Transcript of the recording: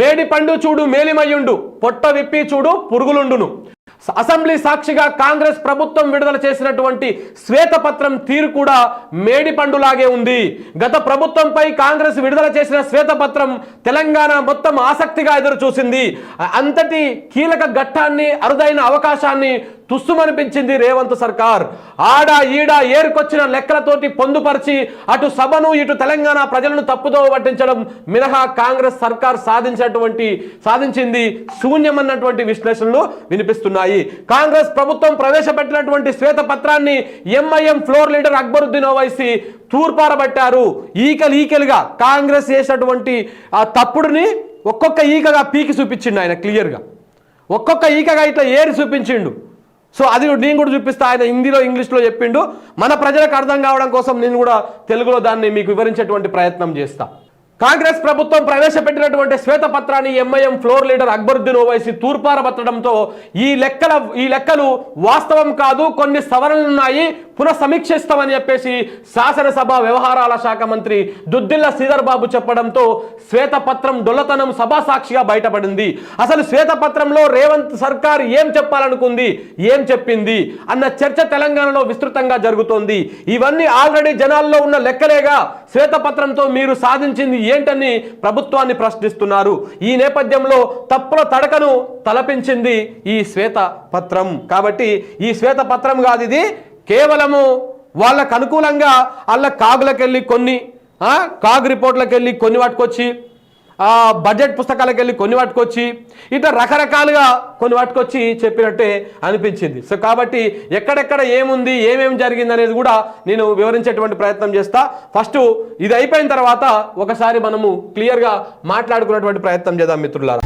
మేడి పండు చూడు మేలిమయ్యుండు పొట్ట విప్పి చూడు పురుగులుండును. అసెంబ్లీ సాక్షిగా కాంగ్రెస్ ప్రభుత్వం విడుదల చేసినటువంటి శ్వేతపత్రం తీరు కూడా మేడి పండులాగే ఉంది. గత ప్రభుత్వంపై కాంగ్రెస్ విడుదల చేసిన శ్వేతపత్రం తెలంగాణ మొత్తం ఆసక్తిగా ఎదురు చూసింది అంతటి కీలక ఘట్టాన్ని అరుదైన అవకాశాన్ని తుస్సుమనిపించింది రేవంత్ సర్కార్. ఆడ ఈడ ఏరుకొచ్చిన లెక్కలతోటి పొందుపరిచి అటు సభను ఇటు తెలంగాణ ప్రజలను తప్పుదో పట్టించడం మినహా కాంగ్రెస్ సర్కార్ సాధించినటువంటి సాధించింది శూన్యమన్నటువంటి విశ్లేషణలు వినిపిస్తున్నాయి. కాంగ్రెస్ ప్రభుత్వం ప్రవేశపెట్టినటువంటి శ్వేతపత్రాన్ని MIM floor leader Akbaruddin Owaisi తూర్పారబట్టారు. ఈకలు ఈకలుగా కాంగ్రెస్ చేసినటువంటి ఆ తప్పుడుని ఒక్కొక్క ఈకగా పీకి చూపించిండు ఆయన క్లియర్గా. ఒక్కొక్క ఈకగా ఇట్లా ఏరి చూపించిండు. సో అది నేను కూడా చూపిస్తా ఆయన హిందీలో ఇంగ్లీష్లో చెప్పిండు. మన ప్రజలకు అర్థం కావడం కోసం నేను కూడా తెలుగులో దాన్ని మీకు వివరించేటువంటి ప్రయత్నం చేస్తా. కాంగ్రెస్ ప్రభుత్వం ప్రవేశపెట్టినటువంటి శ్వేతపత్రాన్ని MIM floor leader Akbaruddin Owaisi తూర్పారబట్టడంతో ఈ లెక్కల ఈ లెక్కలు వాస్తవం కాదు కొన్ని సవరణలు ఉన్నాయి పునఃసమీక్షిస్తామని చెప్పేసి శాసనసభ వ్యవహారాల శాఖ మంత్రి దుద్దిల్ల శ్రీధర్ బాబు చెప్పడంతో శ్వేతపత్రం డొల్లతనం సభా సాక్షిగా బయటపడింది. అసలు శ్వేతపత్రంలో రేవంత్ సర్కార్ ఏం చెప్పాలనుకుంది ఏం చెప్పింది అన్న చర్చ తెలంగాణలో విస్తృతంగా జరుగుతోంది. ఇవన్నీ ఆల్రెడీ జనాల్లో ఉన్న లెక్కలేగా శ్వేతపత్రంతో మీరు సాధించింది ఏంటని ప్రభుత్వాన్ని ప్రశ్నిస్తున్నారు. ఈ నేపథ్యంలో తప్పుల తడకను తలపించింది ఈ శ్వేత పత్రం కాబట్టి ఈ శ్వేత పత్రం కాదు ఇది కేవలము వాళ్ళకు అనుకూలంగా వాళ్ళ కాగులకు వెళ్ళి కొన్ని కాగ్ రిపోర్ట్లకు వెళ్ళి కొన్ని పట్టుకొచ్చి బడ్జెట్ పుస్తకాలకు వెళ్ళి కొన్ని పట్టుకొచ్చి ఇట్లా రకరకాలుగా కొన్ని పట్టుకొచ్చి చెప్పినట్టే అనిపించింది. సో కాబట్టి ఎక్కడెక్కడ ఏముంది ఏమేమి జరిగింది అనేది కూడా నేను వివరించేటువంటి ప్రయత్నం చేస్తా. ఫస్ట్ ఇది అయిపోయిన తర్వాత ఒకసారి మనము క్లియర్గా మాట్లాడుకున్నటువంటి ప్రయత్నం చేద్దాం మిత్రులారా.